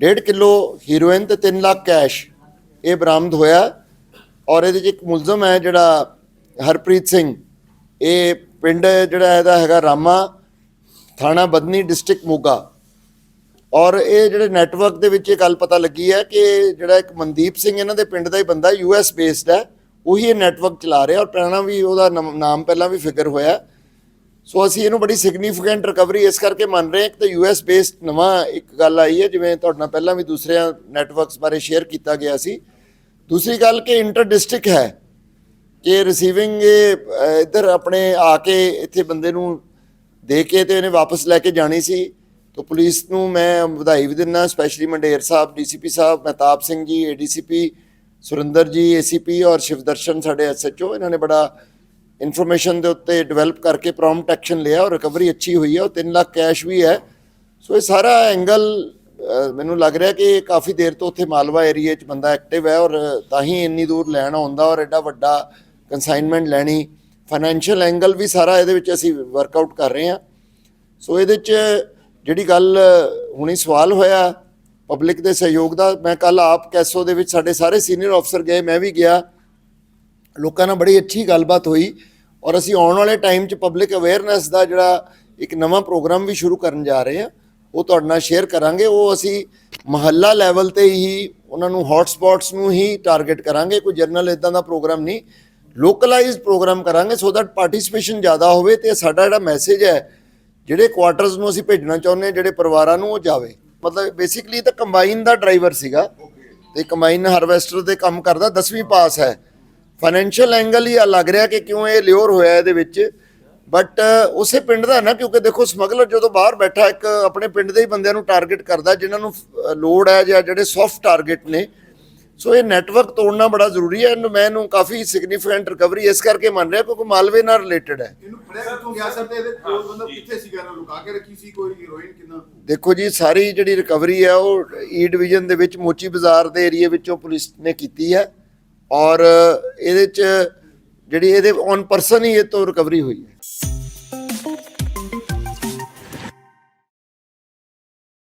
1.5 kilo heroin ਤੇ 3 lakh cash ਇਹ ਬਰਾਮਦ ਹੋਇਆ ਔਰ ਇਹਦੇ 'ਚ ਇੱਕ ਮੁਲਜ਼ਮ ਹੈ ਜਿਹੜਾ ਹਰਪ੍ਰੀਤ ਸਿੰਘ। ਇਹ ਪਿੰਡ ਜਿਹੜਾ ਇਹਦਾ ਹੈਗਾ ਰਾਮਾ, ਥਾਣਾ ਬਦਨੀ ਡਿਸਟ੍ਰਿਕਟ ਮੋਗਾ। ਔਰ ਇਹ ਜਿਹੜੇ ਨੈਟਵਰਕ ਦੇ ਵਿੱਚ ਇਹ ਗੱਲ ਪਤਾ ਲੱਗੀ ਹੈ ਕਿ ਜਿਹੜਾ ਇੱਕ ਮਨਦੀਪ ਸਿੰਘ ਇਹਨਾਂ ਦੇ ਪਿੰਡ ਦਾ ਹੀ ਬੰਦਾ ਯੂ ਐਸ ਬੇਸਡ ਹੈ, ਉਹੀ ਇਹ ਨੈਟਵਰਕ ਚਲਾ ਰਿਹਾ ਔਰ ਪਹਿਲਾਂ ਵੀ ਉਹਦਾ ਨਮ- ਨਾਮ ਪਹਿਲਾਂ ਵੀ ਫਿਕਰ ਹੋਇਆ। ਸੋ ਅਸੀਂ ਇਹਨੂੰ ਬੜੀ ਸਿਗਨੀਫੀਕੈਂਟ ਰਿਕਵਰੀ ਇਸ ਕਰਕੇ ਮੰਨ ਰਹੇ ਹਾਂ ਕਿ ਤਾਂ ਯੂ ਐਸ ਬੇਸਡ ਨਵਾਂ ਇੱਕ ਗੱਲ ਆਈ ਹੈ, ਜਿਵੇਂ ਤੁਹਾਡੇ ਨਾਲ ਪਹਿਲਾਂ ਵੀ ਦੂਸਰਿਆਂ ਨੈਟਵਰਕਸ ਬਾਰੇ ਸ਼ੇਅਰ ਕੀਤਾ ਗਿਆ ਸੀ। ਦੂਸਰੀ ਗੱਲ ਕਿ ਇੰਟਰ ਡਿਸਟ੍ਰਿਕਟ ਹੈ ਕਿ ਰਿਸੀਵਿੰਗ ਇੱਧਰ ਆਪਣੇ ਆ ਕੇ ਇੱਥੇ ਬੰਦੇ ਨੂੰ ਦੇ ਕੇ ਤੇ ਇਹਨੇ ਵਾਪਸ ਲੈ ਕੇ ਜਾਣੀ ਸੀ। ਤਾਂ ਪੁਲਿਸ ਨੂੰ ਮੈਂ ਵਧਾਈ ਵੀ ਦਿੰਦਾ specially Mander sahib DCP sahib, Mehtab Singh ji ADCP Surinder ਜੀ ਏਸੀਪੀ ਔਰ ਸ਼ਿਵਦਰਸ਼ਨ ਸਾਡੇ ਐਸਐਚਓ ਇਹਨਾਂ ਨੇ ਬੜਾ ਇਨਫੋਰਮੇਸ਼ਨ ਦੇ ਉੱਤੇ ਡਿਵੈਲਪ ਕਰਕੇ ਪ੍ਰੌਮਪਟ ਐਕਸ਼ਨ ਲਿਆ ਔਰ ਰਿਕਵਰੀ ਅੱਛੀ ਹੋਈ ਹੈ ਔਰ 3 ਲੱਖ ਕੈਸ਼ ਵੀ ਹੈ। ਸੋ ਇਹ ਸਾਰਾ ਐਂਗਲ ਮੈਨੂੰ ਲੱਗ ਰਿਹਾ ਕਿ ਕਾਫੀ ਦੇਰ ਤੋਂ ਉੱਥੇ ਮਾਲਵਾ ਏਰੀਆ 'ਚ ਬੰਦਾ ਐਕਟਿਵ ਹੈ ਔਰ ਤਾਂ ਹੀ ਇੰਨੀ ਦੂਰ ਲੈਣ ਆਉਂਦਾ ਔਰ ਐਡਾ ਵੱਡਾ ਕੰਸਾਈਨਮੈਂਟ ਲੈਣੀ। ਫਾਈਨੈਂਸ਼ੀਅਲ ਐਂਗਲ ਵੀ ਸਾਰਾ ਇਹਦੇ ਵਿੱਚ ਅਸੀਂ ਵਰਕਆਊਟ ਕਰ ਰਹੇ ਹਾਂ। ਸੋ ਇਹਦੇ 'ਚ ਜਿਹੜੀ ਗੱਲ ਹੁਣੀ ਸਵਾਲ ਹੋਇਆ ਪਬਲਿਕ ਦੇ ਸਹਿਯੋਗ ਦਾ, ਮੈਂ ਕੱਲ ਆਪ ਕੈਸੋ ਦੇ ਵਿੱਚ ਸਾਡੇ ਸਾਰੇ ਸੀਨੀਅਰ ਅਫਸਰ ਗਏ, ਮੈਂ ਵੀ ਗਿਆ। ਲੋਕਾਂ ਨਾਲ ਬੜੀ ਅੱਛੀ ਗੱਲਬਾਤ ਹੋਈ। ਔਰ ਅਸੀਂ ਆਉਣ ਵਾਲੇ ਟਾਈਮ 'ਚ ਪਬਲਿਕ ਅਵੇਅਰਨੈਸ ਦਾ ਜਿਹੜਾ ਇੱਕ ਨਵਾਂ ਪ੍ਰੋਗਰਾਮ ਵੀ ਸ਼ੁਰੂ ਕਰਨ ਜਾ ਰਹੇ ਹਾਂ, ਉਹ ਤੁਹਾਡੇ ਨਾਲ ਸ਼ੇਅਰ ਕਰਾਂਗੇ। ਉਹ ਅਸੀਂ ਮਹੱਲਾ ਲੈਵਲ ਤੇ ਹੀ ਉਹਨਾਂ ਨੂੰ ਹੌਟ ਸਪੌਟਸ ਨੂੰ ਹੀ ਟਾਰਗੇਟ ਕਰਾਂਗੇ। ਕੋਈ ਜਨਰਲ ਇਦਾਂ ਦਾ ਪ੍ਰੋਗਰਾਮ ਨਹੀਂ। ਲੋਕਲਾਈਜ਼ਡ ਪ੍ਰੋਗਰਾਮ ਕਰਾਂਗੇ ਸੋ ਦੈਟ ਪਾਰਟਿਸਿਪੇਸ਼ਨ ਜ਼ਿਆਦਾ ਹੋਵੇ ਤੇ ਸਾਡਾ ਜਿਹੜਾ ਮੈਸੇਜ ਹੈ, ਜਿਹੜੇ ਕੁਆਟਰਸ ਨੂੰ ਅਸੀਂ ਭੇਜਣਾ ਚਾਹੁੰਦੇ ਹਾਂ, ਜਿਹੜੇ ਪਰਿਵਾਰਾਂ ਨੂੰ ਉਹ ਜਾਵੇ। ਮਤਲਬ ਬੇਸਿਕਲੀ ਤਾਂ ਕੰਬਾਈਨ ਦਾ ਡਰਾਈਵਰ ਸੀਗਾ। ਤੇ ਕੰਬਾਈਨ ਹਾਰਵੈਸਟਰ 'ਤੇ ਕੰਮ ਕਰਦਾ 10ਵੀਂ ਪਾਸ ਹੈ। ਫਾਈਨੈਂਸ਼ੀਅਲ ਐਂਗਲ ਹੀ ਆ ਲੱਗ ਰਿਹਾ ਕਿ ਕਿਉਂ ਇਹ ਲਿਓਰ ਹੋਇਆ ਇਹਦੇ ਵਿੱਚ। ਬਟ ਉਸੇ ਪਿੰਡ ਦਾ ਨਾ ਕਿਉਂਕਿ ਦੇਖੋ ਸਮਗਲਰ ਜਦੋਂ ਬਾਹਰ ਬੈਠਾ ਇੱਕ ਆਪਣੇ ਪਿੰਡ ਦੇ ਹੀ ਬੰਦਿਆਂ ਨੂੰ ਟਾਰਗੇਟ ਕਰਦਾ ਜਿਨ੍ਹਾਂ ਨੂੰ ਲੋੜ ਹੈ ਜਾਂ ਜਿਹੜੇ ਸੌਫਟ ਟਾਰਗੇਟ ਨੇ। ਸੋ ਇਹ ਨੈਟਵਰਕ ਤੋੜਨਾ ਬੜਾ ਜ਼ਰੂਰੀ ਹੈ। ਇਹਨੂੰ ਮੈਂ ਇਹਨੂੰ ਕਾਫੀ ਸਿਗਨੀਫੀਕੈਂਟ ਰਿਕਵਰੀ ਇਸ ਕਰਕੇ ਮੰਨ ਰਿਹਾ ਕਿਉਂਕਿ ਮਾਲਵੇ ਨਾਲ ਰਿਲੇਟਡ ਹੈ। ਇਹਨੂੰ ਫੜਿਆ ਕਿੱਥੋਂ? ਗਿਆ ਸਰ ਤੇ ਇਹਦੇ ਕੋਲ ਬੰਦਾ ਕਿੱਥੇ ਸੀਗਾ? ਇਹਨੂੰ ਲੁਕਾ ਕੇ ਰੱਖੀ ਸੀ ਕੋਈ? ਹੀਰੋਇਨ ਕਿੰਨਾ? ਦੇਖੋ ਜੀ ਸਾਰੀ ਜਿਹੜੀ ਰਿਕਵਰੀ ਹੈ ਉਹ ਈ ਡਿਵੀਜ਼ਨ ਦੇ ਵਿੱਚ ਮੋਚੀ ਬਾਜ਼ਾਰ ਦੇ ਏਰੀਆ ਵਿੱਚੋਂ ਪੁਲਿਸ ਨੇ ਕੀਤੀ ਹੈ। ਔਰ ਇਹਦੇ ਚ ਜਿਹੜੀ ਇਹਦੇ ਔਨ ਪਰਸਨ ਹੀ ਇਹ ਤੋਂ ਰਿਕਵਰੀ ਹੋਈ ਹੈ।